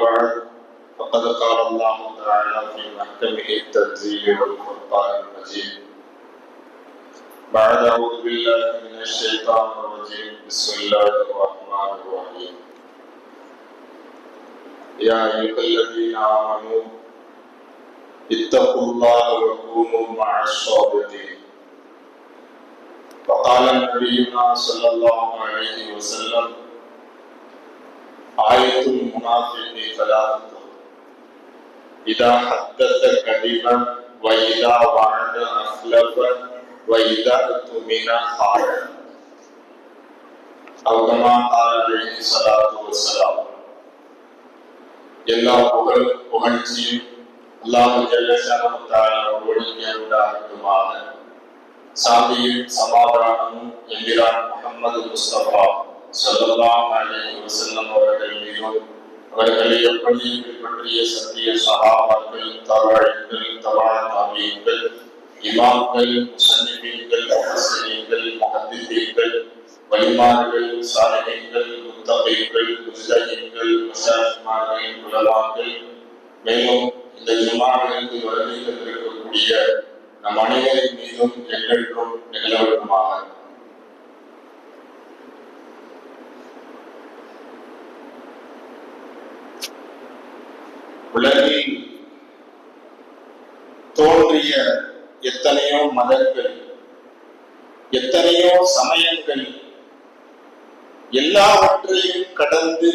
بعد فقد قال الله تعالى في محكمه التنزيل والفرقان المجيد. بعد أعوذ بالله من الشيطان الرجيم. بسم الله الرحمن الرحيم. يا أيها الذين آمنوا اتقوا الله وكونوا مع الصادقين وقال نبينا صلى الله عليه وسلم آية المنافق ثلاثة إذا حدث كذب وإذا وعد أخلف وإذا اؤتمن خان أو كما قال عليه الصلاة والسلام எல்லா புகழ் புகழ்ச்சியும் அல்லாஹ் ஜல்லஷானோடு உண்டாகட்டுமாக சாந்தியும் சமாதானமும் என்கிறான் முகமது முஸ்தபா சொல்லலாம் அலைஹி வஸல்லம் அவர்கள் மீதும் அவர்களை எப்படி பின்பற்றிய சத்திய சகாபாக்கள் தவாழ்கள் தவா தாபியங்கள் இமாம்கள் முசன்னிபீன்கள் முஹஸ்ஸினீன்கள் முஹத்திதீன்கள் வலிமார்கள் சாலிஹீன்கள் முத்தகீன்கள் முஜ்தஹீன்கள் முஷாஹிமார்கள் உலமாக்கள் மேலும் இந்த ஜுமாவிற்கு வருகை தந்திருக்கக்கூடிய நம் அனைவரின் மீதும் எங்களுக்கும் நிகழவருமாக உலகில் தோன்றிய எத்தனையோ மதங்கள் எத்தனையோ சமயங்கள் எல்லாவற்றையும் கடந்து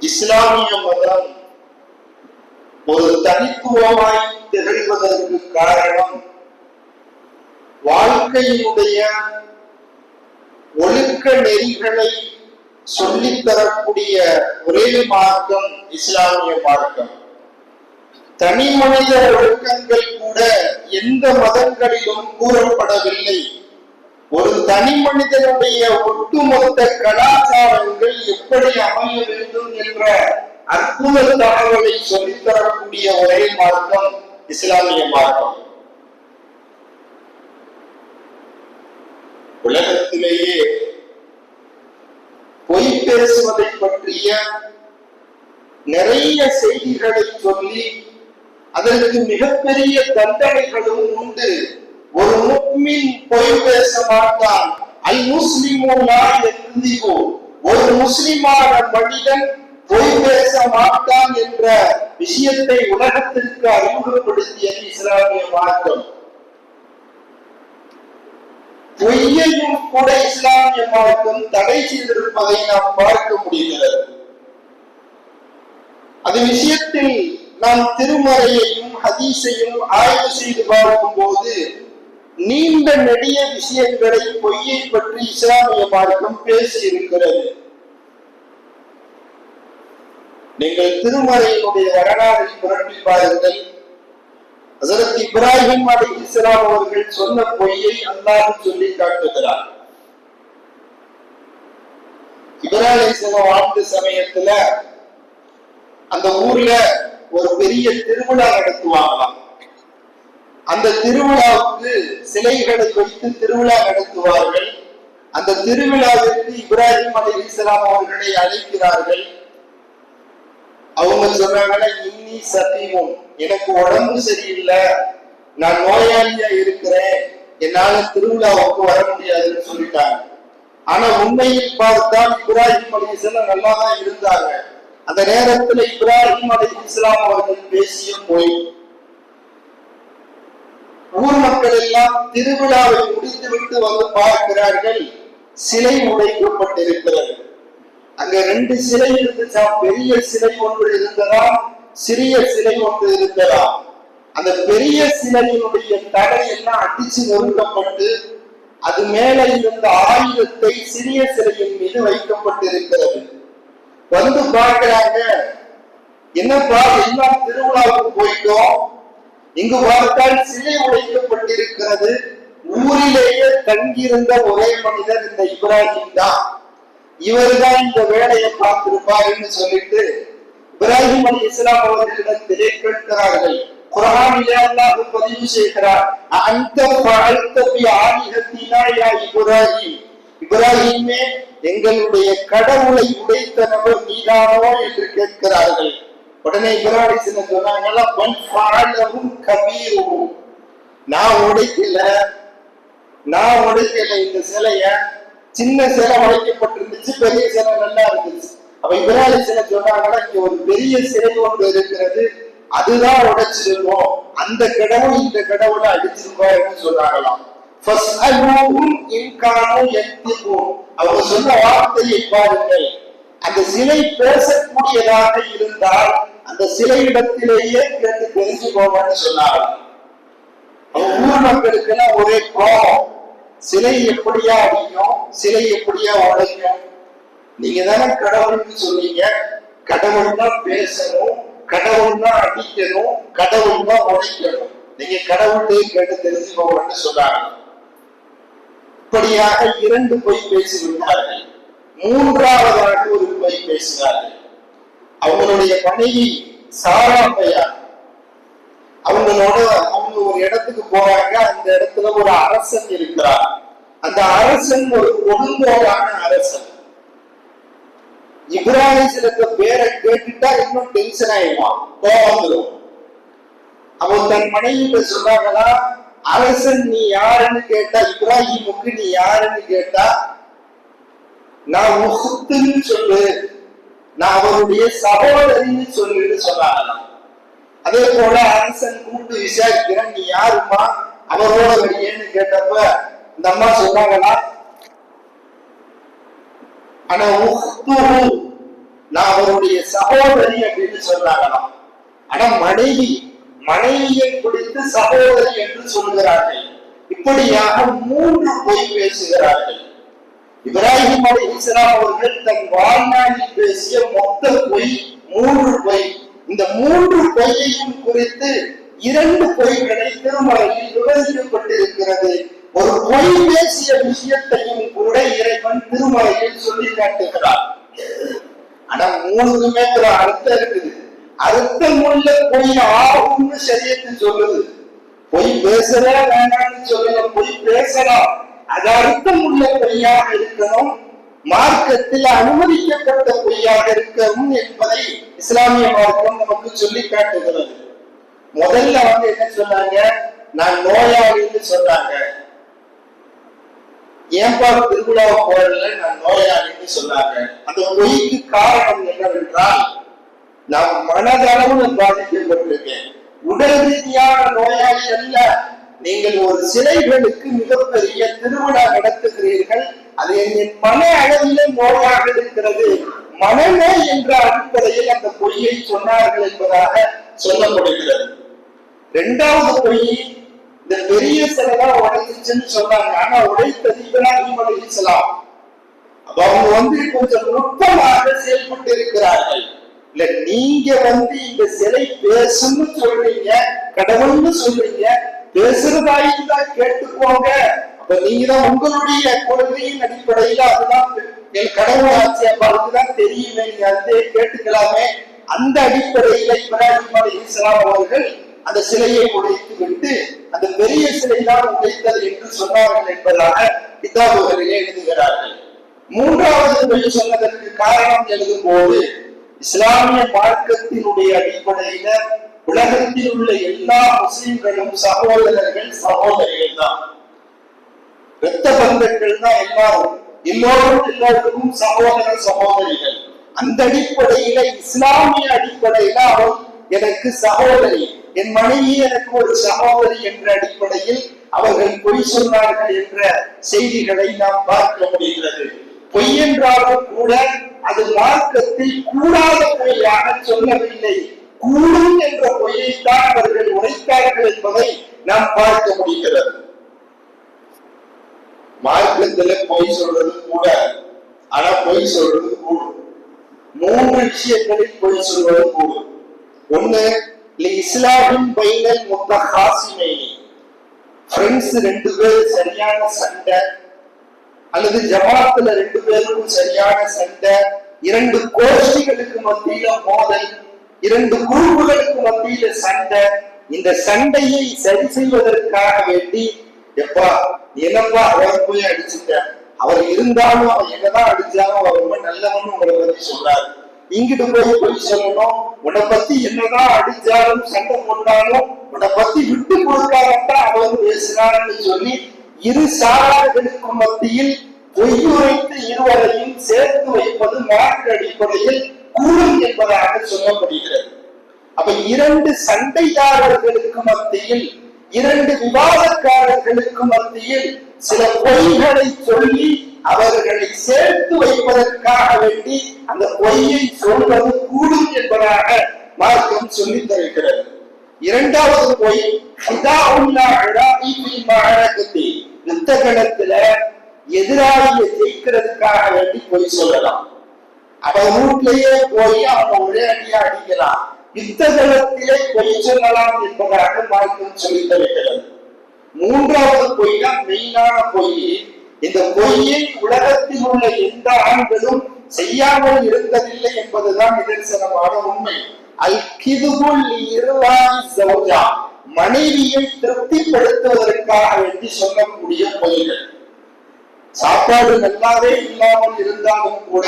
இஸ்லாமிய மதம் ஒரு தனித்துவமாய் திகழ்வதற்கு காரணம் வாழ்க்கையினுடைய ஒழுக்க நெறிகளை சொல்லித் தரக்கூடிய ஒரே மார்க்கம் இஸ்லாமிய மார்க்கம். தனி மனித ஒழுக்கங்கள் கூட எந்த மதங்களிலும் கூறப்படவில்லை. ஒரு தனி மனிதனுடைய ஒட்டுமொத்த கலாச்சாரங்கள் எப்படி அமைய வேண்டும் என்ற அற்புத தகவலை சொல்லித் தரக்கூடிய ஒரே மார்க்கம் இஸ்லாமிய மார்க்கம். உலகத்திலேயே பேசுவதை பற்றிய நிறைய செய்திகளை சொல்லி அதற்கு மிகப்பெரிய தண்டனைகளும் உண்டு. ஒரு முக்மின் பொய் பேச மாட்டான். அல் முஸ்லிமோ ஒரு முஸ்லிமான மனிதன் பொய் பேச மாட்டான் என்ற விஷயத்தை உலகத்திற்கு அறிமுகப்படுத்திய இஸ்லாமிய மார்க்கம். பொய்யையும் கூட இஸ்லாமிய மார்க்கம் தடை செய்திருப்பதை நாம் பார்க்க முடிகிறது. அது விஷயத்தில் நாம் திருமறையையும் ஹதீஸையும் ஆய்வு செய்து பார்க்கும் போது நீண்ட நெடிய விஷயங்களை பொய்யை பற்றி இஸ்லாமிய மார்க்கம் பேசியிருக்கிறது. நீங்கள் திருமறையினுடைய வரலாறை புரட்டி பாருங்கள். ஹசரத் இப்ராஹிம் அலி இஸ்லாம் அவர்கள் சொன்ன பொய்யை அல்லாஹ் சொல்லி காட்டுகிறார். இப்ராஹிம் வாழ்ந்த சமயத்துல அந்த ஊர்ல ஒரு பெரிய திருவிழா நடத்துவாங்களாம். அந்த திருவிழாவுக்கு சிலைகளை வைத்து திருவிழா நடத்துவார்கள். அந்த திருவிழாவிற்கு இப்ராஹிம் அலி இஸ்லாம் அவர்களை அழைக்கிறார்கள். அவங்க சொன்னாங்கன்னா இன்னி சத்தியமும். எனக்கு உடம்பு சரியில்லை. நான் நோயாளியா இருக்கிறேன். என்னால திருவிழாவுக்கு வர முடியாதுன்னு சொல்லிட்டாங்க. ஆனா உண்மையில் பார்த்தால் இப்ராஹிம் அலி இஸ்லாம் நல்லா தான் இருந்தாங்க. அந்த நேரத்துல இப்ராஹிம் அலி இஸ்லாம் அவர்கள் பேசிய போய். ஊர் மக்கள் எல்லாம் திருவிழாவை முடிந்துவிட்டு வந்து பார்க்கிறார்கள். சிலை உடைக்கப்பட்டிருக்கிறது. அங்க ரெண்டு சிலை இருந்துச்சா பெரிய சிலை ஒன்று இருந்ததா சிறிய சிலை ஒன்று இருந்ததா அந்த பெரிய சிலையினுடைய தடை எல்லாம் அடிச்சு நொறுக்கப்பட்டு அது மேலே இருந்த ஆயுதத்தை சிறிய சிலையின் மீது வைக்கப்பட்டிருக்கிறது. வந்து பார்க்கிறாங்க. என்னப்பா எல்லாம் திருவிழாவுக்கு போயிட்டோம். இங்கு பார்த்தால் சிலை உடைக்கப்பட்டிருக்கிறது. ஊரிலேயே தங்கியிருந்த ஒரே மனிதர் இந்த இப்ராஹிம் தான். இவர்தான் இந்த வேலையை பார்த்திருப்பாருன்னு சொல்லிட்டு இப்ராஹிம் அலி இஸ்லாம் அவர்களிடத்திலே கேட்கிறார்கள். குரானிலே அல்லாஹ் பதிவு செய்கிறார் அந்த பழத்த பி யா இப்ராஹிம்? இப்ராஹிமே எங்களுடைய கடவுளை உடைத்த நபர் நீதானோ? என்று கேட்கிறார்கள். உடனே இப்ராஹிம் சின்ன நான் உடைக்கல. நான் உடைக்கல இந்த சிலைய. சின்ன சிலை உடைக்கப்பட்டிருந்துச்சு பெரிய சிலை நல்லா இருந்துச்சு. அப்ப விராலி சிலை சொன்னாங்கன்னா இங்க ஒரு பெரிய சிலை ஒன்று இருக்கிறது அதுதான் உடைச்சிருக்கோம். அந்த கடவுள் இந்த கடவுளை அடிச்சிருக்கோம் சொன்னாங்களாம். அவங்க சொன்ன வார்த்தையை பாருங்கள். அந்த சிலை பேசக்கூடியதாக இருந்தால் அந்த சிலை இடத்திலேயே கேட்டு தெரிஞ்சுக்கோங்கன்னு சொன்னாங்க. ஊர் மக்களுக்கு எல்லாம் ஒரே கோபம். சிலை எப்படியா அடிக்கும் சிலை எப்படியா உடைக்கும்? நீங்க தானே கடவுள்னு சொன்னீங்க. கடவுள்னா பேசணும் கடவுள்னா அடிக்கணும் கடவுள்னா உடைக்கணும். நீங்க கடவுள்கிட்டயே கேட்டு தெரிஞ்சுக்கோங்கன்னு சொன்னாங்க. இப்படியாக இரண்டு பொய் பேசிவிட்டார்கள். மூன்றாவதாக ஒரு பொய் பேசினார்கள். அவங்களுடைய மனைவி சாராமையா அவங்களோட அவங்க ஒரு இடத்துக்கு போறாங்க அந்த இடத்துல ஒரு அரசன் இருக்கிறார் அந்த அரசன் ஒரு ஒழுங்கோடான அரசன். இப்ராஹிம் சிலத்த பேரை கேட்டுட்டா இன்னும் டென்ஷன் ஆயிடுவான் கோவம் அவன் தன் மனைவிட்ட சொன்னாங்கன்னா அரசன் நீ யாருன்னு கேட்டா இப்ராஹிமுக்கு நீ யாருன்னு கேட்டா நான் உசுத்துன்னு சொல்லு நான் அவருடைய சகோதரின்னு சொல்லுன்னு சொன்னாங்களாம். அதே போல அரசன் கூப்பிட்டு விசாரிக்கிறேன் நீ யாருமா அவரோட வெளியேன்னு கேட்டப்ப இந்த அம்மா சொன்னாங்கன்னா ஆனா நான் அவருடைய சகோதரி அப்படின்னு சொன்னாங்களாம் ஆனா மனைவி. மனைவியை குறித்து சகோதரி என்று சொல்கிறார்கள். இப்படியாக மூன்று பொய் பேசுகிறார்கள். இப்ராஹிம் அலி இஸ்லாம் அவர்கள் தன் வாழ்நாளில் பேசிய மொத்த பொய் மூன்று பொய். இந்த மூன்று பொய்யையும் குறித்து இரண்டு பொய்களை திருமலையில் விவரிக்கப்பட்டிருக்கிறது ஒரு பொய் பேசிய விஷயத்தையும் கூட இறைவன் திருமலையில் சொல்லி காட்டுகிறார் ஆனா மூணுக்குமே ஒரு அர்த்தம் இருக்குது. அர்த்தம் உள்ள பொய் ஆகும்னு சரியத்து சொல்லுது. பொய் பேசவே வேண்டாம்னு சொல்லல பொய் பேசலாம். அது அர்த்தம் உள்ள பொய்யாக இருக்கணும். மார்க்கத்தில் அனுமதிக்கப்பட்ட பொய்யாக இருக்கவும் என்பதை இஸ்லாமிய மார்க்கம் நமக்கு சொல்லி காட்டுகிறது. முதல்ல வந்து என்ன சொன்னாங்க? நான் நோயாளின்னு சொன்னாங்க. ஏன்பா திருவிழா போறதுல நான் நோயாளின்னு சொன்னாங்க. அந்த பொய்க்கு காரணம் என்னவென்றால் நான் மனதளவு பாதிக்கப்பட்டிருக்கேன். உடல் ரீதியான நோயாளி அல்ல. நீங்கள் ஒரு சிலைகளுக்கு மிகப்பெரிய திருவிழா நடத்துகிறீர்கள். அது என் மன அளவிலே நோயாக இருக்கிறது. மனமே என்ற அடிப்படையில் அந்த பொய்யை சொன்னார்கள் என்பதாக சொல்லப்படுகிறது. இரண்டாவது பொய் இந்த பெரிய சிலைதான் உடைஞ்சிச்சுன்னு சொன்னாங்க. ஆனா உடைத்தது இப்ராஹிம் அலைஹிஸ்ஸலாம் அப்ப அவங்க வந்து கொஞ்சம் நுட்பமாக செயல்பட்டு இருக்கிறார்கள் இல்ல நீங்க வந்து இந்த சிலை பேசுன்னு சொல்றீங்க கடவுள்னு சொல்றீங்க பேசுறதா கேட்டுக்கோங்க. நீங்க தான் உங்களுடைய கொள்கையின் அடிப்படையில அதுதான் என் கடவுள் ஆட்சி. அப்ப அதுதான் தெரியுமே நீங்க அதே கேட்டுக்கலாமே. அந்த அடிப்படையில இப்ராஹிம் இஸ்லாம் அவர்கள் அந்த சிலையை உடைத்து விட்டு அந்த பெரிய சிலை தான் உடைத்தது என்று சொன்னார்கள் என்பதாக கிதாபுகளிலே எழுதுகிறார்கள். மூன்றாவது பொய் சொன்னதற்கு காரணம் எழுதும் போது இஸ்லாமிய மார்க்கத்தினுடைய அடிப்படையில உலகத்தில் உள்ள எல்லா முஸ்லிம்களும் சகோதரர்கள் சகோதரிகள் தான் ரத்த பந்தங்கள் தான் எல்லாரும் எல்லோரும் எல்லோருக்கும் சகோதர சகோதரிகள். அந்த அடிப்படையில இஸ்லாமிய அடிப்படையில அவள் எனக்கு சகோதரி. என் மனைவி எனக்கு ஒரு சகோதரி என்ற அடிப்படையில் அவர்கள் பொய் சொன்னார்கள் என்ற செய்திகளை நாம் பார்க்க முடிகிறது. பொய் என்றாலும் கூட அது மார்க்கத்தில் கூடாத பொய்யாக சொல்லவில்லை. கூடும் என்ற பொய்யைத்தான் அவர்கள் உரைத்தார்கள் என்பதை நாம் பார்க்க முடிகிறது. மார்க்கத்துல பொய் சொல்றது கூட ஆனா பொய் சொல்றது கூடும் மூன்று விஷயங்களில் பொய் சொல்வது கூடும் ஒண்ணு இஸ்லாமின் பைனல் முத்தஹாசிமைனி. ஃப்ரெண்ட்ஸ் ரெண்டு பேர் சரியான சண்டை அல்லது ஜமாத்துல ரெண்டு பேருக்கும் சரியான சண்டை இரண்டு கோஷ்டிகளுக்கு மத்தியில மோதல் இரண்டு குழுவுகளுக்கு மத்தியில சண்டை. இந்த சண்டையை சரி செய்வதற்காக வேண்டி எப்பா என்னப்பா அவர் போய் அடிச்சுட்ட? அவர் இருந்தாலும் அவர் என்னதான் அடிச்சாலும் அவர் ரொம்ப நல்லவன்னு உங்களை பத்தி சொல்றாரு. இங்கிட்டு போய் போய் சொல்லணும்? உன்னை பத்தி என்னதான் அடிச்சாலும் சண்டை போட்டாலும் உன்னை பத்தி விட்டு கொடுக்காதான் அவர் பேசினார்னு சொல்லி இரு சாரார்களுக்கும் மத்தியில் பொய்யுரைத்து இருவரையும் சேர்த்து வைப்பது மாற்று அடிப்படையில் கூடும் என்பதாக சொல்லப்படுகிறது. அப்ப இரண்டு சண்டைக்காரர்களுக்கு மத்தியில் இரண்டு விவாதக்காரர்களுக்கு மத்தியில் சில பொய்களை சொல்லி அவர்களை சேர்த்து வைப்பதற்காக வேண்டி அந்த பொய்யை சொல்வது கூடும் என்பதாக மார்க்கம் சொல்லித் தருகிறது. இரண்டாவது பொய் ஹிதாவுல்லா அழாஇ யுத்த களத்துல எதிராளியை ஜெயிக்கிறதுக்காக வேண்டி பொய் சொல்லலாம். அவன் வீட்லயே போய் அவன் ஒரே அடியா அடிக்கலாம். இத்தகத்திலே பொய் சொல்லலாம் என்பதாக மார்க்கம் சொல்லித் தருகிறது மூன்றாவது பொய் தான் மெயினான பொய். இந்த பொய்யை உலகத்தில் உள்ள எந்த ஆண்களும் செய்யாமல் இருந்ததில்லை என்பதுதான் நிதர்சனமான உண்மை. அல் கிதுபுல் சௌஜா. மனைவியை திருப்திப்படுத்துவதற்காக வேண்டி சொல்லக்கூடிய பொய்கள். சாப்பாடு நல்லாவே இல்லாமல் இருந்தாலும் கூட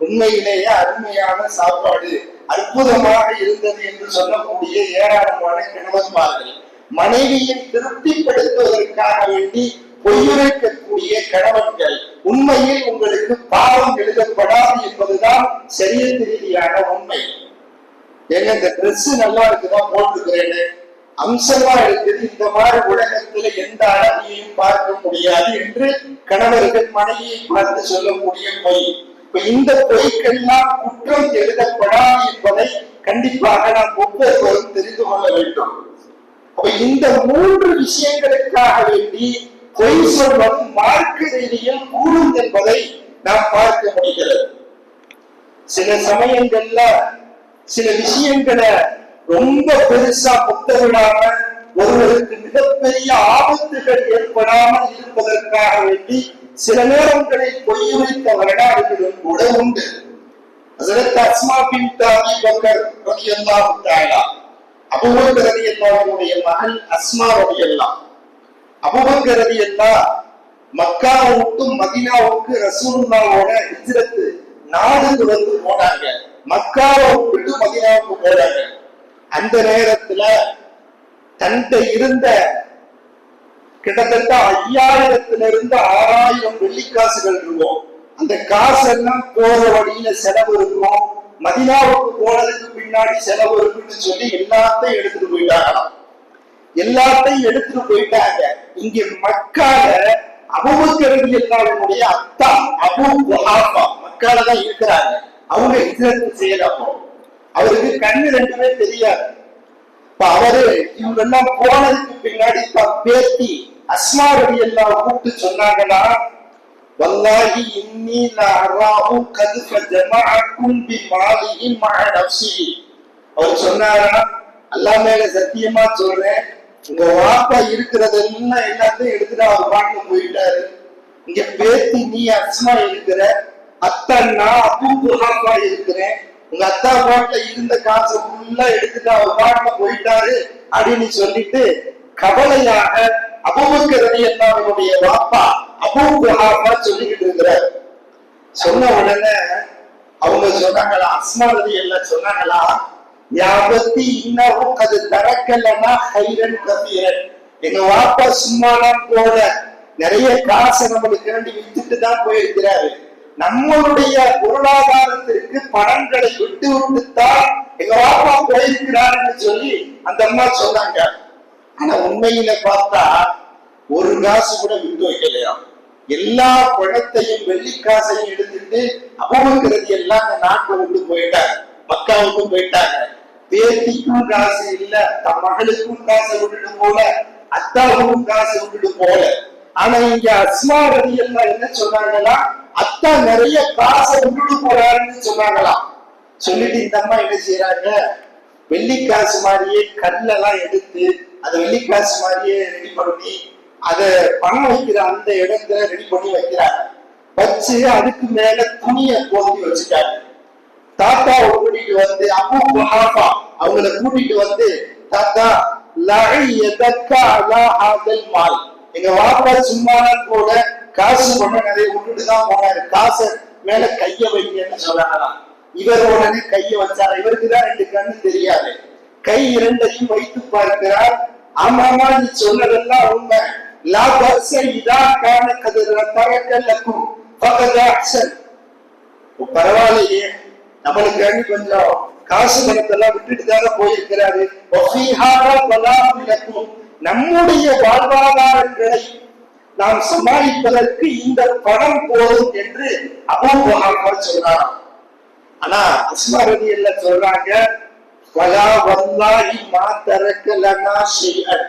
உண்மையிலேயே அருமையான சாப்பாடு அற்புதமாக இருந்தது என்று சொல்லக்கூடிய ஏராளமான கணவன்மார்கள் மனைவியை திருப்திப்படுத்துவதற்காக வேண்டி பொய்யுரைக்கக்கூடிய கணவன்கள் உண்மையில் உங்களுக்கு பாவம் எழுதப்படாது என்பதுதான் சரிய ரீதியான உண்மை. ஏங்க இந்த ட்ரெஸ் நல்லா இருக்குதான் போட்டுக்கிறேன்னு அம்சமா இருக்குது இந்த மாதிரி உலகத்துல எந்த அளவையும் பார்க்க முடியாது என்று கணவர்கள் மனைவியை பார்த்து சொல்லக்கூடிய பொய். இந்த பொருட்கள்லாம் குற்றம் எழுதப்படாது என்பதை கண்டிப்பாக நாம் ஒவ்வொருவரும் தெரிந்து கொள்ள வேண்டும். அப்ப இந்த மூன்று விஷயங்களுக்காக வேண்டி பொய் சொல்வம் மார்க்க ரீதியில் கூடும் என்பதை நாம் பார்க்க முடிகிறது. சில சமயங்கள்ல சில விஷயங்களை ரொம்ப பெருசா புத்தவிடாம ஒருவருக்கு மிகப்பெரிய ஆபத்துகள் ஏற்படாமல் இருப்பதற்காக வேண்டி சில நேரங்களில் பொய் வைத்த வரலாறுகளும் கூட உண்டு. அதற்கு அஸ்மா பின் தாபி பக்கர் ரலியல்லாஹு தஆலா அபூபக்கர் ரலியல்லாஹுடைய மகன் அஸ்மா ரலியல்லாஹ். அபூபக்கர் ரலியல்லாஹ் மக்காவை விட்டு மதீனாவுக்கு ரசூலுல்லாவோட ஹிஜ்ரத் நாடுக்கு வந்து போனாங்க. மக்காவை விட்டு மதீனாவுக்கு போறாங்க. அந்த நேரத்துல தன்கிட்ட இருந்த கிட்டத்தட்ட ஐயாயிரத்துல இருந்து ஆறாயிரம் வெள்ளிக்காசுகள் இருக்கும். அந்த காசெல்லாம் போற வழியில செலவு இருக்கும். மதினாவுக்கு போனதுக்கு பின்னாடி செலவு இருக்குன்னு சொல்லி எல்லாத்தையும் எடுத்துட்டு போயிட்டாங்க எல்லாத்தையும் எடுத்துட்டு போயிட்டாங்க. இங்க மக்கால அபுபக்கரடி எல்லாருடைய அத்தா அபு குஹாபா மக்கால தான் இருக்கிறாங்க. அவங்க ஹிஜ்ரத் செய்யறப்போ. அவருக்கு கண்ணு ரெண்டுமே தெரியாது. இப்ப அவரு இவங்க எல்லாம் போனதுக்கு பின்னாடி தான் பேத்தி அஸ்மா ரவி எல்லாம் கூப்பிட்டு சொன்னாங்கன்னா வல்லாஹி இன்னி லஅராஹு கத் ஃபஜமஅக்கும் மாலியின் மஅ நஃப்ஸிஹி அவர் சொன்னாரா அல்லாஹ் மேல சத்தியமா சொல்றேன் உங்க வாப்பா இருக்கிறதெல்லாம் எல்லாத்தையும் எடுத்துட்டு அவர் பாட்டு போயிட்டாரு. இங்க பேத்தி நீ அஸ்மா இருக்கிற அத்தன் நான் அபு குஹாஃபா இருக்கிறேன் உங்க அத்தா பாட்டுல இருந்த காசு ஃபுல்லா எடுத்துட்டு அவர் பாட்டுல போயிட்டாரு அப்படின்னு சொல்லிட்டு கவலையாக அபுபக்கர் ரலியல்லாஹுடைய வாப்பா அபூ சொல்லிக்கிட்டு இருக்கிறார். சொன்ன உடனே அவங்க சொன்னாங்களா அஸ்மா எல்லாம் சொன்னாங்களா யாபத்தி இன்னமும் அது தரக்கலனா ஹைரன் கபீரன். எங்க வாப்பா சும்மாலாம் போல நிறைய காசை நம்மளுக்கு வேண்டி வித்துட்டு தான் போயிருக்கிறாரு. நம்மளுடைய பொருளாதாரத்திற்கு பணங்களை விட்டு விட்டுத்தான் எங்க பாப்பா போயிருக்கிறாருன்னு சொல்லி அந்த அம்மா சொன்னாங்க. ஆனா உண்மையில பார்த்தா ஒரு காசு கூட விட்டு வைக்கலையா? எல்லா பணத்தையும் வெள்ளி காசையும் எடுத்துட்டு அபமங்கிறது எல்லாம் அந்த நாட்டை விட்டு போயிட்டாங்க. மக்காவுக்கும் போயிட்டாங்க. பேத்திக்கும் காசு இல்ல தன் மகளுக்கும் காசை விட்டுட்டு போல அத்தாவுக்கும் காசு விட்டுட்டு போல. ஆனா இங்க அஸ்மா ரதி எல்லாம் என்ன சொன்னாங்கன்னா அத்தா நிறைய காசை விட்டுட்டு போறாருன்னு சொன்னாங்களாம். சொல்லிட்டு இந்த அம்மா என்ன செய்யறாங்க வெள்ளிக்காசு மாதிரியே கல்லெல்லாம் எடுத்து அதை வெள்ளிக்காசு மாதிரியே ரெடி பண்ணி அதை பணம் வைக்கிற அந்த இடத்துல ரெடி பண்ணி வைக்கிறாங்க. வச்சு அதுக்கு மேல துணியை போத்தி வச்சுட்டாங்க. தாத்தா கூட்டிட்டு வந்து அப்போ குஹாஃபா அவங்கள கூட்டிட்டு வந்து தாத்தா லஐ யதக்கா அலா ஆதல் மால். எங்க வாப்பா சும்மா கூட காசு கொண்டு நிறைய விட்டுட்டு தான் போனாரு. காசை மேல கைய வைங்கன்னு சொல்லலாம் இவர் உடனே கைய வச்சார் இவருக்கு தான் ரெண்டு கண்ணு தெரியாது. கை இரண்டையும் வைத்து பார்க்கிறார். ஆமாமா நீ சொன்னதெல்லாம் உண்மை. லா பர்ச இதா கான கதிர தரக்கல்லக்கும் பரவாயில்லையே. நம்மளுக்கு கொஞ்சம் காசு பணத்தெல்லாம் விட்டுட்டு தானே போயிருக்கிறாரு நம்முடைய வாழ்வாதாரங்களை நாம் சமாளிப்பதற்கு இந்த பணம் போதும் என்று அபூ முஹம்மது ஆனா அஸ்மா ரதி சொல்றாங்க வலா வல்லாஹி மா தரக்க லனா ஷைஅன்.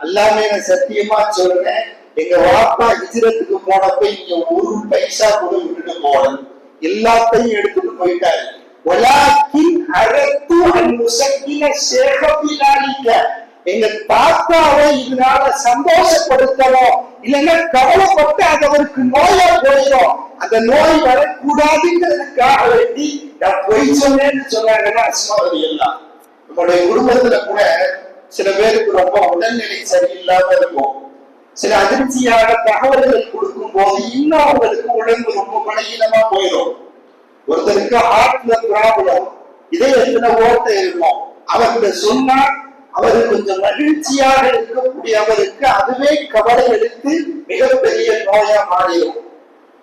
அல்லாமே நான் சத்தியமா சொல்றேன் எங்க வாப்பா ஹிஜ்ரத்துக்கு போனப்ப இங்க ஒரு பைசா கூட விட்டுட்டு போகல எல்லாத்தையும் எடுத்துட்டு போயிட்டாரு. வலாக்கின் அரத்து அன் முசக்கின ஷேக பிலாலிக்க எங்க தாத்தாவை இதனால சந்தோஷப்படுத்தணும் இல்லைன்னா கவலைப்பட்டு அது அவருக்கு நோயா போயிடும். அந்த நோய் வரக்கூடாதுங்கிறதுக்காக வேண்டி நான் பொய் சொன்னேன்னு சொன்னாங்கன்னா அஸ்மாவதி எல்லாம். நம்மளுடைய குடும்பத்துல கூட சில பேருக்கு ரொம்ப உடல்நிலை சரியில்லாம இருக்கும். சில அதிர்ச்சியான தகவல்கள் கொடுக்கும் போது இன்னும் அவங்களுக்கு உடம்பு ரொம்ப பலகீனமா போயிடும். ஒருத்தருக்கு ஹார்ட்ல ப்ராப்ளம் இதயத்துல ஓட்டை இருக்கும். அவர்கிட்ட சொன்னா அவர் கொஞ்சம் மகிழ்ச்சியாக இருக்கக்கூடிய அவருக்கு அதுவே கவலை எடுத்து மிகப்பெரிய நோயா மாறிடும்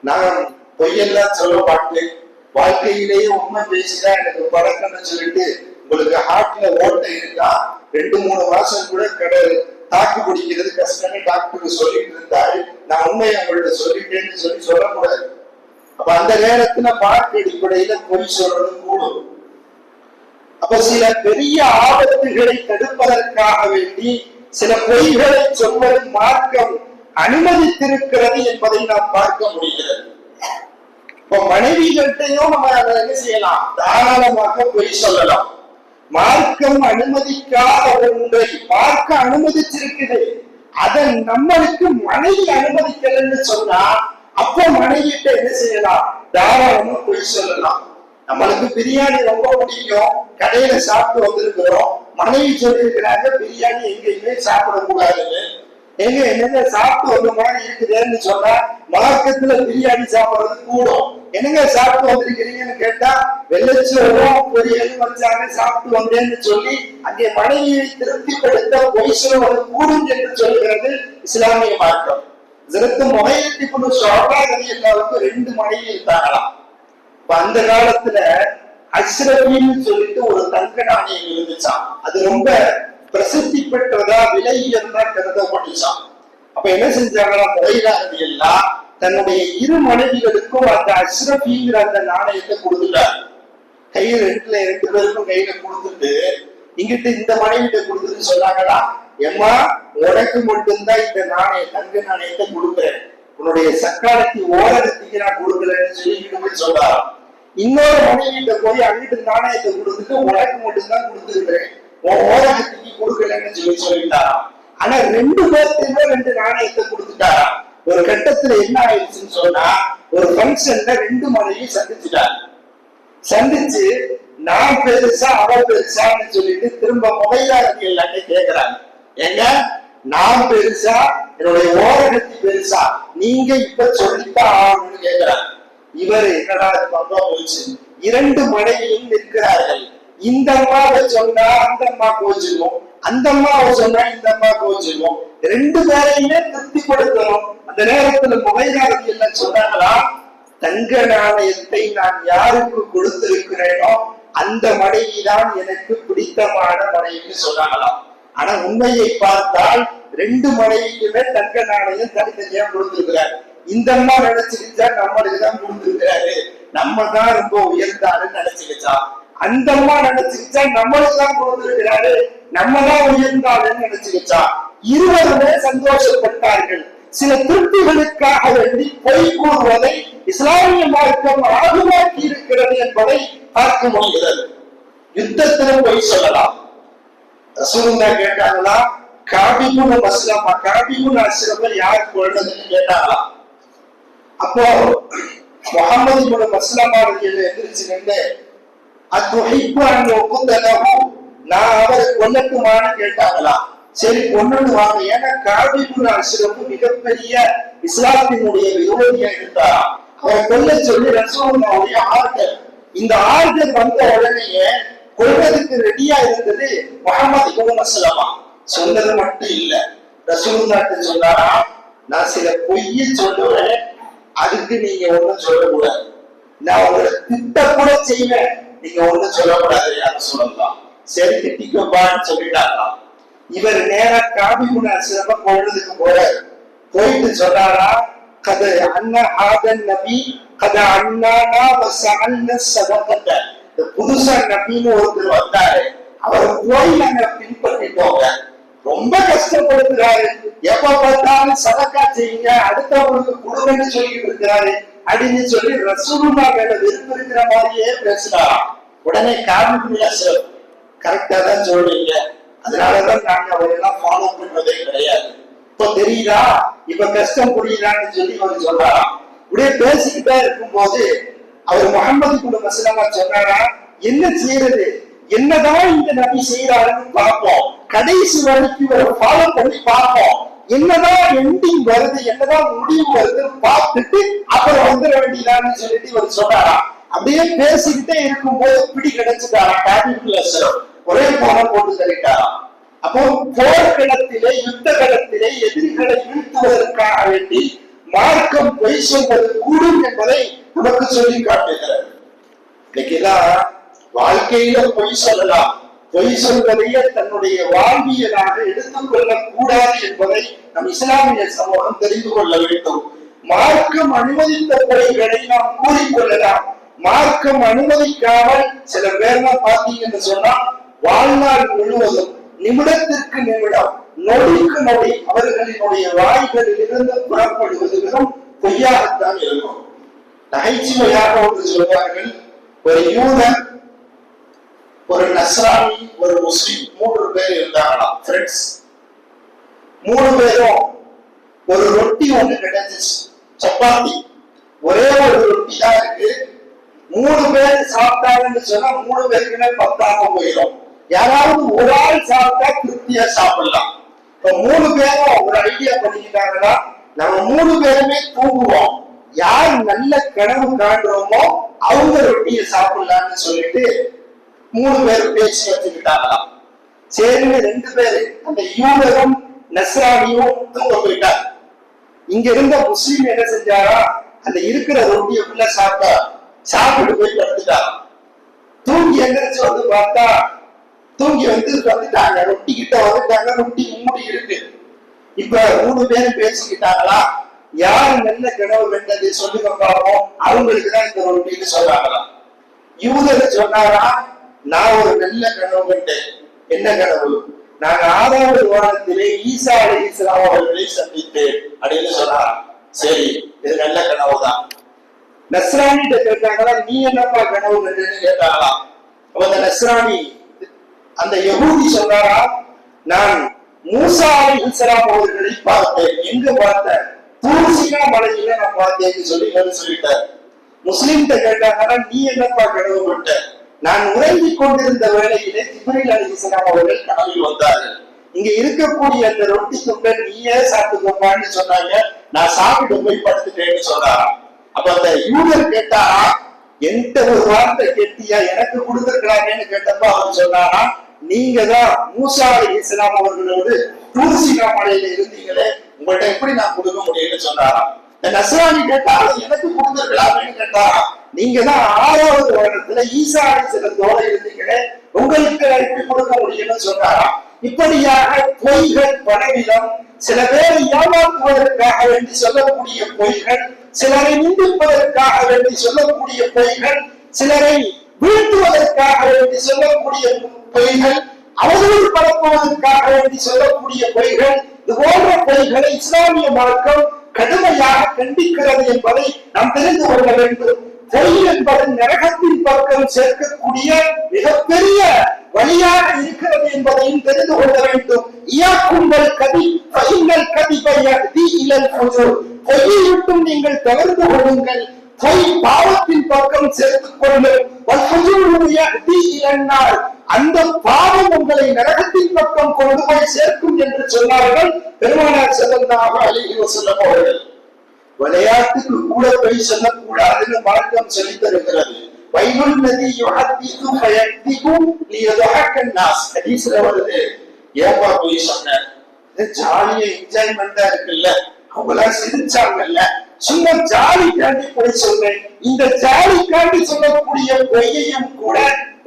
நான் பொய்யெல்லாம் சொல்ல மாட்டேன். வாழ்க்கையிலேயே உண்மை பேசிதான் எனக்கு பழக்கம்னு சொல்லிட்டு உங்களுக்கு ஹார்ட்ல ஓட்டை இருக்கா ரெண்டு மூணு மாசம் கூட கடை தாக்கு பிடிக்கிறது கஷ்டம்னு டாக்டருக்கு சொல்லிட்டு இருந்தாரு. நான் உண்மையை உங்கள்ட்ட சொல்லிட்டேன்னு சொல்லி சொல்லக்கூடாது அப்ப அந்த நேரத்துல மார்க் அடிப்படையில பொய் சொல்றது கூடும். அப்ப சில பெரிய ஆபத்துகளை தடுப்பதற்காக வேண்டி சில பொய்களை சொல்வது மார்க்கம் அனுமதித்திருக்கிறது என்பதை நாம் பார்க்க முடிகிறது. இப்ப மனைவிகள்கிட்டையும் நம்ம என்ன செய்யலாம்? தாராளமாக பொய் சொல்லலாம். மார்க்கம் அனுமதிக்காத ஒன்றை பார்க்க அனுமதிச்சிருக்குது. அதை நம்மளுக்கு மனைவி அனுமதிக்கலன்னு சொன்னா அப்போ மனைவிட்ட என்ன செய்யலாம்? தாராளமா பொய் சொல்லலாம். நம்மளுக்கு பிரியாணி ரொம்ப பிடிக்கும். கடையில சாப்பிட்டு வந்திருக்கிறோம். மனைவி சொல்லியிருக்கிறாங்க பிரியாணி எங்கேயுமே சாப்பிடக்கூடாதுன்னு. எங்க என்னங்க சாப்பிட்டு வந்த மாதிரி இருக்குதுன்னு சொன்னா மார்க்கத்துல பிரியாணி சாப்பிடுறது கூடும். என்னங்க சாப்பிட்டு வந்திருக்கிறீங்கன்னு கேட்டா வெள்ளச்சோறும் பொரியல் வச்சாங்க சாப்பிட்டு வந்தேன்னு சொல்லி அங்கே மனைவியை திருப்திப்படுத்த பொய்சலோடு கூடும் என்று சொல்கிறது இஸ்லாமிய மார்க்கம். இதற்கு முகையத்தி சோபா சோழாகதி எல்லாருக்கும் ரெண்டு மனைவி இருந்தாங்களாம் அந்த காலத்துல அஸ்ரபின்னு சொல்லிட்டு ஒரு தங்க நாணயம் இருந்துச்சான் அது ரொம்ப பிரசித்தி பெற்றதா விலை உயர்ந்தா கருதப்பட்டுச்சான். அப்ப என்ன செஞ்சாங்கன்னா முறையிலானது எல்லாம் தன்னுடைய இரு மனைவிகளுக்கும் அந்த அஸ்ரபிங்கிற அந்த நாணயத்தை கொடுத்துட்டாரு. கையில ரெண்டுல ரெண்டு பேருக்கும் கையில கொடுத்துட்டு இங்கிட்டு இந்த மனைவிட்ட கொடுத்துட்டு சொன்னாங்களா எம்மா உனக்கு மட்டும்தான் இந்த நாணய தங்க நாணயத்தை கொடுக்குறேன். உன்னுடைய சக்காரத்தை ஓரத்துக்கு நான் கொடுக்கலன்னு சொல்லி இங்க இன்னொரு மனைவிட்ட போய் அங்கிட்டு நாணயத்தை கொடுத்துட்டு உனக்கு மட்டும்தான் கொடுத்துருக்கிறேன். உன் ஓரத்துக்கு கொடுக்கலன்னு சொல்லி சொல்லிட்டாராம் ஆனா ரெண்டு பேர்த்தையுமே ரெண்டு நாணயத்தை கொடுத்துட்டாராம். ஒரு கட்டத்துல என்ன ஆயிடுச்சுன்னு சொன்னா ஒரு ஃபங்க்ஷன்ல ரெண்டு மனைவி சந்திச்சுட்டாங்க. சந்திச்சு நான் பெருசா அவ பெருசான்னு சொல்லிட்டு திரும்ப முகையாரதி எல்லாத்தையும் கேக்குறாங்க. ஏங்க? நான் பெருசா என்னுடைய ஓரகத்தி பெருசா. நீங்க இப்ப சொல்லித்தான் ஆகணும்னு கேக்குறாங்க இவர் என்னடா இது போச்சு? இரண்டு மனைவியும் நிற்கிறார்கள். இந்த அம்மாவை சொன்னா அந்த அம்மா கோச்சிக்கும். அந்த அம்மாவை சொன்னா இந்த அம்மா கோச்சிக்கும். ரெண்டு பேரையுமே திருப்திப்படுத்தணும். அந்த நேரத்துல முகையாரதி என்ன சொன்னாங்களா? தங்க நாணயத்தை நான் யாருக்கு கொடுத்திருக்கிறேனோ அந்த மனைவி தான் எனக்கு பிடித்தமான மனைவின்னு சொன்னாங்களாம். ஆனா உண்மையை பார்த்தால் ரெண்டு மனைவிக்குமே தங்க நாணயம் தனித்தனியா கொடுத்திருக்கிறார். இந்த அம்மா நினைச்சுக்கிச்சா நம்மளுக்கு தான் கொடுத்திருக்கிறாரு. நம்ம தான் ரொம்ப உயர்ந்தாருன்னு நினைச்சுக்கிச்சா? அந்த அம்மா நினைச்சுக்கிச்சா நம்மளுக்கு தான் கொடுத்திருக்கிறாரு. நம்ம தான் உயர்ந்தாருன்னு நினைச்சுக்கிச்சா? இருவருமே சந்தோஷப்பட்டார்கள். சில திருப்திகளுக்காக வேண்டி பொய் கூறுவதை இஸ்லாமிய மார்க்கம் ஆகுமாக்கி இருக்கிறது என்பதை பார்க்க முடிகிறது. யுத்தத்துல பொய் சொல்லலாம். ரசூலுல்லா கேட்டாங்களா? காபிபுன் மஸ்லமா நான் அஸ்லம யார் குழந்தைன்னு கேட்டாங்களாம் அப்போ முகமது இப்னு மஸ்லமா அவர்கள் எந்திரிச்சு நின்று அத்துஹிப்பு அந்த உகுதலஹு நான் அவரை கொல்லட்டுமான்னு கேட்டாங்களாம் சரி கொண்டு வாங்க ஏன்னா காபிபுன் அஸ்லமு மிகப்பெரிய இஸ்லாத்தினுடைய விரோதியா இருந்தா அவரை கொல்ல சொல்லி ரசூலுல்லாவுடைய ஆர்டர் இந்த ஆர்டர் வந்த உடனேயே கொள்வதற்கு ரெடியா இருந்தது முகமது இபுன் அஸ்லமா சொன்னது மட்டும் இல்ல. ரசூலுல்லாஹ் சொன்னாரா? நான் சில பொய்ய சொல்லுவேன். அதுக்கு நீங்க ஒண்ணும் சொல்லக்கூடாது. நான் உங்களை திட்ட கூட செய்வேன். நீங்க ஒண்ணும் சொல்லக்கூடாது யாரும் சொல்லலாம் சரி திட்டிக்கப்பான்னு சொல்லிட்டாங்களாம் இவர் நேரா காபிகுண சிறப்ப கொள்றதுக்கு போறாரு. போயிட்டு சொல்றாரா கதை அண்ணா ஆதன் நபி கதை அண்ணானா வசஅல்ன புதுசா நபின்னு ஒருத்தர் வந்தாரு. அவர் போய் நாங்க பின்பற்றிட்டோங்க ரொம்ப கஷ்டப்படுத்துறாரு. எப்ப பார்த்தாலும் சதக்கா செய்யுங்க அடுத்தவங்களுக்கு கொடுங்கன்னு சொல்லிட்டு இருக்கிறாரு. அப்படின்னு சொல்லி ரசூலுல்லா மேல விருப்பம் இருக்கிற மாதிரியே பேசுறாராம். உடனே காரணம் சிறப்பு கரெக்டா தான் சொல்றீங்க. அதனாலதான் நாங்க அவரெல்லாம் ஃபாலோ பண்றதே கிடையாது. இப்ப தெரியுதா? இப்ப கஷ்டம் புரியுதான்னு சொல்லி அவர் சொல்றாராம் இப்படியே பேசிக்கிட்டே இருக்கும்போது அவர் முகமது குடும்ப சிலமா சொன்னாரா? என்ன செய்யறது? என்னதான் இந்த நபி செய்யறாருன்னு பார்ப்போம். கடைசி வரைக்கும் இவரை ஃபாலோ பண்ணி பார்ப்போம். என்னதான் எண்டிங் வருது என்னதான் முடிவு வருதுன்னு பார்த்துட்டு அப்புறம் வந்துட வேண்டியதான்னு சொல்லிட்டு இவர் சொன்னாரா? அப்படியே பேசிக்கிட்டே இருக்கும் போது பிடி கிடைச்சிட்டாரா கேபிள் ஒரே போன போட்டு தள்ளிட்டாராம் அப்போ போர்க்களத்திலே யுத்த களத்திலே எதிரிகளை வீழ்த்துவதற்காக வேண்டி மார்க்கம் பொய் சொல்வது கூடும் என்பதை நமக்கு சொல்லி காட்டுகிறார் இன்னைக்கெல்லாம் வாழ்க்கையில பொய் சொல்லலாம். பொய் சொல்வதையே தன்னுடைய வாழ்வியலாக எடுத்துக் கூடாது என்பதை நம் இஸ்லாமிய சமூகம் தெரிந்து கொள்ள வேண்டும். மார்க்கம் அனுமதித்த பொய்களை நாம் கூறிக்கொள்ளலாம். மார்க்கம் அனுமதிக்காமல் சில பேர்லாம் பார்த்தீங்கன்னு சொன்னா வாழ்நாள் முழுவதும் நிமிடத்திற்கு நிமிடம் நொடிக்கு நொடி அவர்களினுடைய வாய்களில் இருந்து புறப்படுவது மிகவும் பொய்யாகத்தான் இருக்கும். நகைச்சுவையாக ஒன்று சொல்வார்கள். ஒரு யூதன் ஒரு நஸ்ராமி ஒரு முஸ்லிம் மூன்று பேர் இருந்தாங்களாம் ஃப்ரெண்ட்ஸ் மூணு பேரும் ஒரு ரொட்டி ஒன்று கிடைச்சிச்சு. சப்பாத்தி. ஒரே ஒரு ரொட்டி தான் இருக்கு. மூணு பேர் சாப்பிட்டாங்கன்னு சொன்னா மூணு பேருக்குமே பத்தாம போயிடும். யாராவது ஒரு ஆள் சாப்பிட்டா திருப்தியா சாப்பிடலாம். இப்ப மூணு பேரும் ஒரு ஐடியா பண்ணிக்கிட்டாங்கன்னா நம்ம மூணு பேருமே தூங்குவோம். யார் நல்ல கனவு காண்றோமோ அவங்க ரொட்டியை சாப்பிடலாம்னு சொல்லிட்டு மூணு பேர் பேசி வச்சுக்கிட்டாங்களாம் சரின்னு ரெண்டு பேரு அந்த யூதரும் நஸ்ரானியும் தூங்க போயிட்டார் இங்க இருந்த முஸ்லீம் என்ன செஞ்சாரா? அந்த இருக்கிற ரொட்டியை உள்ள சாப்பிட்டா சாப்பிட்டு போய் படுத்துட்டார் தூங்கி எந்திரிச்சு வந்து பார்த்தா தூங்கி வந்து வந்துட்டாங்க ரொட்டி கிட்ட வந்துட்டாங்க ரொட்டி மூடி இருக்கு. இப்ப மூணு பேரும் பேசிக்கிட்டாங்களா? யாரு நல்ல கனவு கண்டது சொல்லுங்க பாப்போம். அவங்களுக்கு தான் இந்த ரொட்டின்னு சொல்றாங்களாம் யூதர் சொன்னாரா நான் ஒரு நல்ல கனவு கண்டேன் என்ன கனவு நாங்க ஆறாவது வாரத்திலே ஈசா அலி இஸ்லாம் அவர்களை சந்தித்தேன். அப்படின்னு சொன்னாராம் சரி இது நல்ல கனவு தான் நஸ்ரானிட்ட கேட்டாங்களா நீ என்னப்பா கனவு கண்டேன்னு கேட்டாங்களாம் அப்ப அந்த நஸ்ரானி அந்த யகூதி சொன்னாரா நான் மூசா அலி இஸ்லாம் அவர்களை பார்த்தேன். எங்க பார்த்தேன்? தூசிகா மலையில நான் பார்த்தேன்னு சொல்லி இவர் சொல்லிட்டார். முஸ்லிம்கிட்ட கேட்டாங்கன்னா நீ என்னப்பா கனவு நான் உறங்கி கொண்டிருந்த வேலையிலே திபரில் அலிசலாம் அவர்கள் கனவில் வந்தார்கள். இங்க இருக்கக்கூடிய அந்த ரொட்டி துண்டை நீயே சாப்பிட்டுக்கோப்பான்னு சொன்னாங்க. நான் சாப்பிட்டு போய் படுத்துட்டேன்னு சொன்னாராம். அப்ப அந்த யூதர் கேட்டாரா எந்த ஒரு வார்த்தை கேட்டியா? எனக்கு கொடுத்துருக்கலாமேன்னு கேட்டப்ப அவர் சொன்னாரா நீங்க தான் மூசா அலி இஸ்லாம் அவர்களோடு தூசிகா மலையில இருந்தீங்களே உங்கள்கிட்ட எப்படி நான் கொடுக்க முடியும்னு சொன்னாராம் இந்த நஸ்ரானி கேட்டா எனக்கு கொடுத்துருக்கலாமேன்னு கேட்டாராம் நீங்க தான் ஆறாவது வருடத்துல ஈசா அலிசலத்தோட இருந்தீங்களே உங்களுக்கு எப்படி கொடுக்க முடியும்னு சொன்னாராம் இப்படியாக பொய்கள் பலவிதம் சில பேரை ஏமாற்றுவதற்காக வேண்டி சொல்லக்கூடிய பொய்கள் சிலரை நிந்திப்பதற்காக வேண்டி சொல்லக்கூடிய பொய்கள் சிலரை வீழ்த்துவதற்காக வேண்டி சொல்லக்கூடிய பொய்கள் அவதூறு பரப்புவதற்காக வேண்டி சொல்லக்கூடிய பொய்கள் இது போன்ற பொய்களை இஸ்லாமிய மார்க்கம் கடுமையாக கண்டிக்கிறது என்பதை நாம் தெரிந்து கொள்ள வேண்டும். பொய் என்பது நரகத்தின் பக்கம் சேர்க்கக்கூடிய மிகப்பெரிய வழியாக இருக்கிறது என்பதையும் தெரிந்து கொள்ள வேண்டும். இயாக்குங்கள் கதி பைங்கள் கதி பையி இளல் பொய்யை விட்டும் நீங்கள் தவிர்த்து கொள்ளுங்கள். கை பாவத்தின் பக்கம் சேர்த்துக் கொள்ளுங்கள் அந்த பாவம் உங்களை நரகத்தின் பக்கம் கொண்டு போய் சேர்க்கும் என்று சொன்னார்கள் பெருமானார் செல்லந்தாக அழகி வசல்லம் அவர்கள். விளையாட்டுக்கு கூட போய் சொல்லக்கூடாதுன்னு மார்க்கம் சொல்லி தருகிறது வைகுல் நதி யுஹத்திக்கும் பயத்திக்கும் நீ நாஸ் ஹதீஸ்ல வருது. ஏப்பா போய் சொன்ன? ஜாலியா என்ஜாய்மெண்டா இருக்குல்ல? அவங்களா சிரிச்சாங்கல்ல? சும்மா ஜாலிக்காண்டி போய் சொல்றேன் இந்த ஜாலிக்காண்டி சொல்லக்கூடிய பொய்யையும் கூட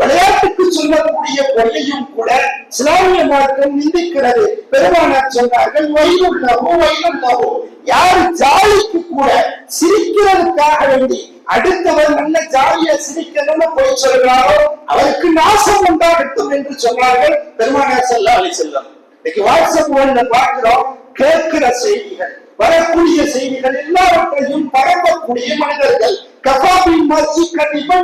விளையாட்டுக்கு சொல்லக்கூடிய பொய்யையும் கூட இஸ்லாமிய மார்க்கம் நிந்திக்கிறது. பெருமானார் சொன்னார்கள் வயலுள்ளவோ வயலுள்ளவோ யார் ஜாலிக்கு கூட சிரிக்கிறதுக்காக வேண்டி அடுத்தவர் நல்ல ஜாலியா சிரிக்கணும்னு போய் சொல்கிறாரோ அவருக்கு நாசம் உண்டாகட்டும் என்று சொன்னார்கள் பெருமானார் செல்ல அலி செல்லம் இன்னைக்கு வாட்ஸ்அப் வேர்ல்ட்ல பார்க்கிறோம் கேட்கிற செய்திகள். வரக்கூடிய செய்திகள் எல்லாவற்றையும் பரப்பக்கூடிய மனிதர்கள் கபாபி மசி கண்டிப்பா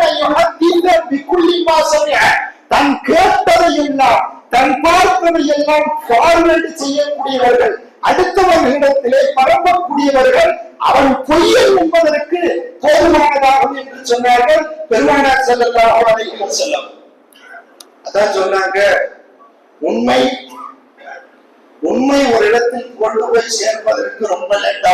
மாசம் தன் கேட்டதை தன் பார்த்ததை எல்லாம் ஃபார்வர்ட் செய்யக்கூடியவர்கள் அடுத்தவர்களிடத்திலே பரப்பக்கூடியவர்கள் அவன் பொய்யன் என்பதற்கு போதுமானதாகும் என்று சொன்னார்கள் பெருமானார் செல்லல்லாஹு அலைஹி வஸல்லம். அதான் சொன்னாங்க உண்மை உண்மை ஒரு இடத்தில் கொண்டு போய் சேர்ப்பதற்கு ரொம்ப லேட்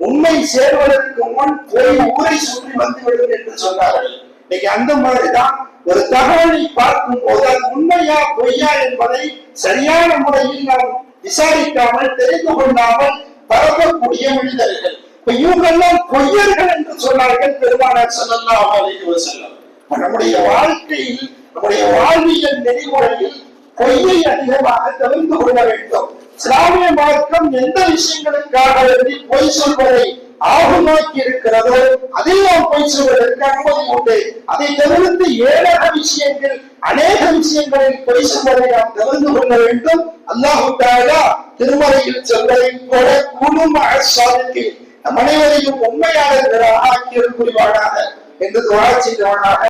உண்மை சேர்வதற்கு முன் போய் ஊரை சுற்றி வந்துவிடும் என்று சொன்னார்கள். இன்னைக்கு அந்த மாதிரிதான் ஒரு தகவலை பார்க்கும் போது அது உண்மையா பொய்யா என்பதை சரியான முறையில் நாம் விசாரிக்காமல் தெரிந்து கொள்ளாமல் பரப்பக்கூடிய மனிதர்கள். இப்ப இவங்கெல்லாம் பொய்யர்கள் என்று சொன்னார்கள் பெருமானார் ஸல்லல்லாஹு அலைஹி வஸல்லம். நம்முடைய வாழ்க்கையில் நம்முடைய வாழ்வியல் நெறிமுறையில் பொய்யை அதிகமாக தெரிந்து கொள்ள வேண்டும். இஸ்லாமிய மார்க்கம் எந்த விஷயங்களுக்காக பொய் சொல்வதை ஆபமாக்கி இருக்கிறதோ அதை நாம் பொய் சொல்வதற்கு அனுமதி உண்டு. அதை தவிர்த்து ஏழக விஷயங்கள் அநேக விஷயங்களில் பொய் சொல்வதை நாம் தெரிந்து கொள்ள வேண்டும். அல்லாஹு திருமலையில் சொல்வதை போல குடும்ப சாதிக்கு நம் அனைவரையும் உண்மையாளர்களாக ஆக்கியல் புரிவானாக என்று துவா செய்தவனாக